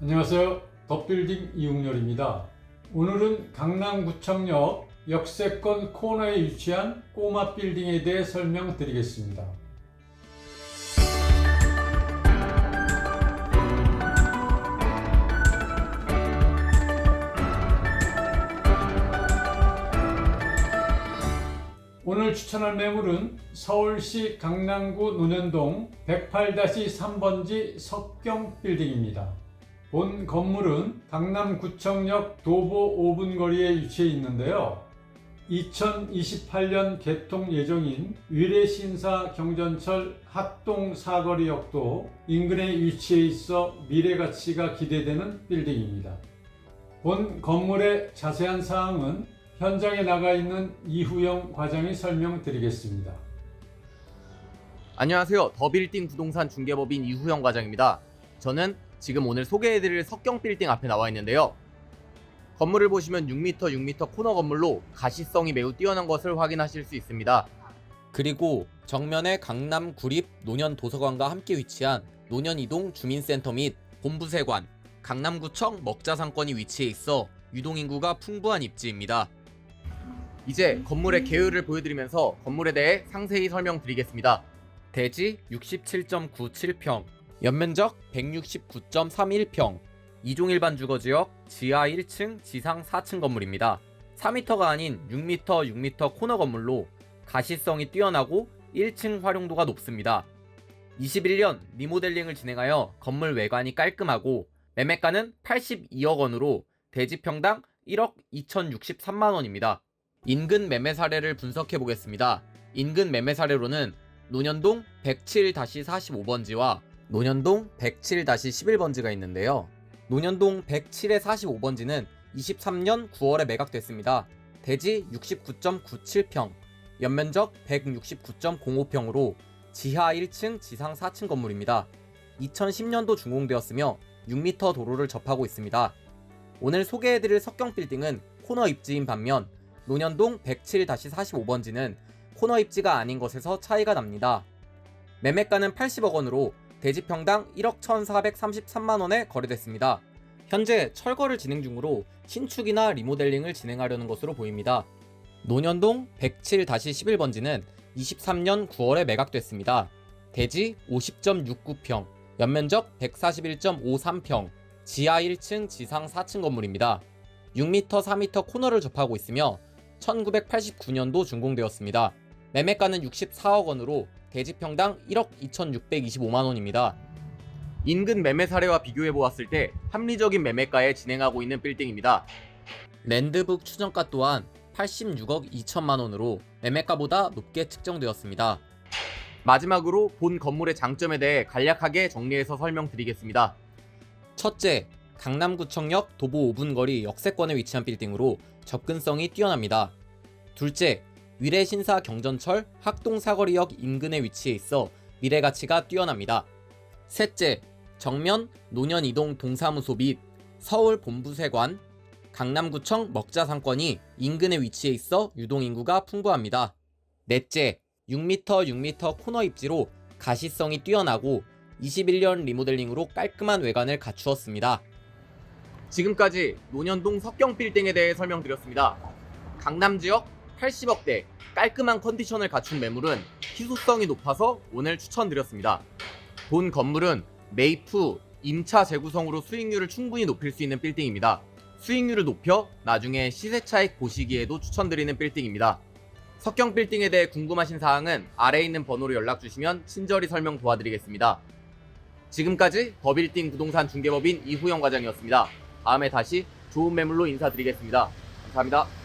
안녕하세요. 덧빌딩 이웅렬입니다. 오늘은 강남구청역 역세권 코너에 위치한 꼬마 빌딩에 대해 설명드리겠습니다. 오늘 추천할 매물은 서울시 강남구 논현동 108-3번지 석경 빌딩입니다. 본 건물은 강남구청역 도보 5분 거리에 위치해 있는데요. 2028년 개통 예정인 위례신사 경전철 합동 사거리역도 인근에 위치해 있어 미래 가치가 기대되는 빌딩입니다. 본 건물의 자세한 사항은 현장에 나가 있는 이후영 과장이 설명드리겠습니다. 안녕하세요. 더빌딩 부동산 중개법인 이후영 과장입니다. 저는 지금 오늘 소개해드릴 석경 빌딩 앞에 나와 있는데요. 건물을 보시면 6m, 6m 코너 건물로 가시성이 매우 뛰어난 것을 확인하실 수 있습니다. 그리고 정면에 강남 구립 노년 도서관과 함께 위치한 노년 이동 주민센터 및 본부세관, 강남구청 먹자상권이 위치해 있어 유동 인구가 풍부한 입지입니다. 이제 건물의 계율을 보여드리면서 건물에 대해 상세히 설명드리겠습니다. 대지 67.97평, 연면적 169.31평, 이종 일반 주거 지역 지하 1층, 지상 4층 건물입니다. 4m가 아닌 6m, 6m 코너 건물로 가시성이 뛰어나고 1층 활용도가 높습니다. 21년 리모델링을 진행하여 건물 외관이 깔끔하고 매매가는 82억 원으로 대지 평당 1억 2,063만 원입니다. 인근 매매 사례를 분석해 보겠습니다. 인근 매매 사례로는 논현동 107-45번지와 논현동 107-11번지가 있는데요. 논현동 107의 45번지는 23년 9월에 매각됐습니다. 대지 69.97평, 연면적 169.05평으로 지하 1층, 지상 4층 건물입니다. 2010년도 준공되었으며 6m 도로를 접하고 있습니다. 오늘 소개해드릴 석경 빌딩은 코너 입지인 반면 논현동 107-45번지는 코너 입지가 아닌 것에서 차이가 납니다. 매매가는 80억 원으로 대지 평당 1억 1,433만 원에 거래됐습니다. 현재 철거를 진행 중으로 신축이나 리모델링을 진행하려는 것으로 보입니다. 논현동 107-11번지는 23년 9월에 매각됐습니다. 대지 50.69평, 연면적 141.53평, 지하 1층, 지상 4층 건물입니다. 6m, 4m 코너를 접하고 있으며 1989년도 준공되었습니다. 매매가는 64억 원으로 대지 평당 1억 2,625만 원입니다. 인근 매매 사례와 비교해 보았을 때 합리적인 매매가에 진행하고 있는 빌딩입니다. 랜드북 추정가 또한 86억 2천만 원으로 매매가보다 높게 측정되었습니다. 마지막으로 본 건물의 장점에 대해 간략하게 정리해서 설명드리겠습니다. 첫째, 강남구청역 도보 5분 거리 역세권에 위치한 빌딩으로 접근성이 뛰어납니다. 둘째, 위례신사 경전철 학동사거리역 인근에 위치해 있어 미래 가치가 뛰어납니다. 셋째, 정면 노년 이동 동사무소 및 서울 본부세관, 강남구청 먹자상권이 인근에 위치해 있어 유동인구가 풍부합니다. 넷째, 6m, 6m 코너 입지로 가시성이 뛰어나고 21년 리모델링으로 깔끔한 외관을 갖추었습니다. 지금까지 논현동 석경 빌딩에 대해 설명드렸습니다. 강남 지역 80억대 깔끔한 컨디션을 갖춘 매물은 희소성이 높아서 오늘 추천드렸습니다. 본 건물은 매입 후 임차 재구성으로 수익률을 충분히 높일 수 있는 빌딩입니다. 수익률을 높여 나중에 시세 차익 보시기에도 추천드리는 빌딩입니다. 석경 빌딩에 대해 궁금하신 사항은 아래에 있는 번호로 연락 주시면 친절히 설명 도와드리겠습니다. 지금까지 더빌딩 부동산 중개법인 이후영 과장이었습니다. 다음에 다시 좋은 매물로 인사드리겠습니다. 감사합니다.